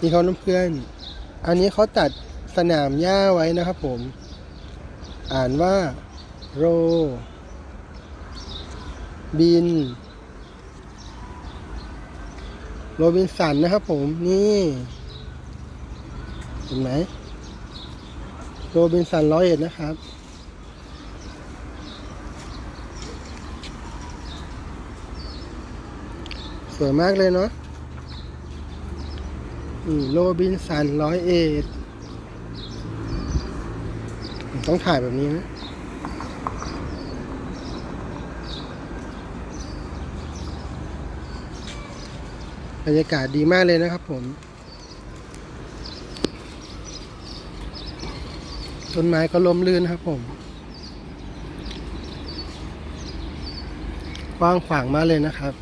นี่เขาเพื่อน อันนี้เขาตัดสนามหญ้าไว้นะครับผม อ่านว่า โร บิน โรบินสันนะครับผม นี่ เห็นไหม โรบินสันร้อยเอ็ดนะครับสวยมากเลยเนาะ โรบินสันร้อยเอ็ดต้องถ่ายแบบนี้นะบรรยากาศดีมากเลยนะครับผม ต้นไม้ก็ล้มลื่นครับผมกว้างขวางมากเลยนะครับ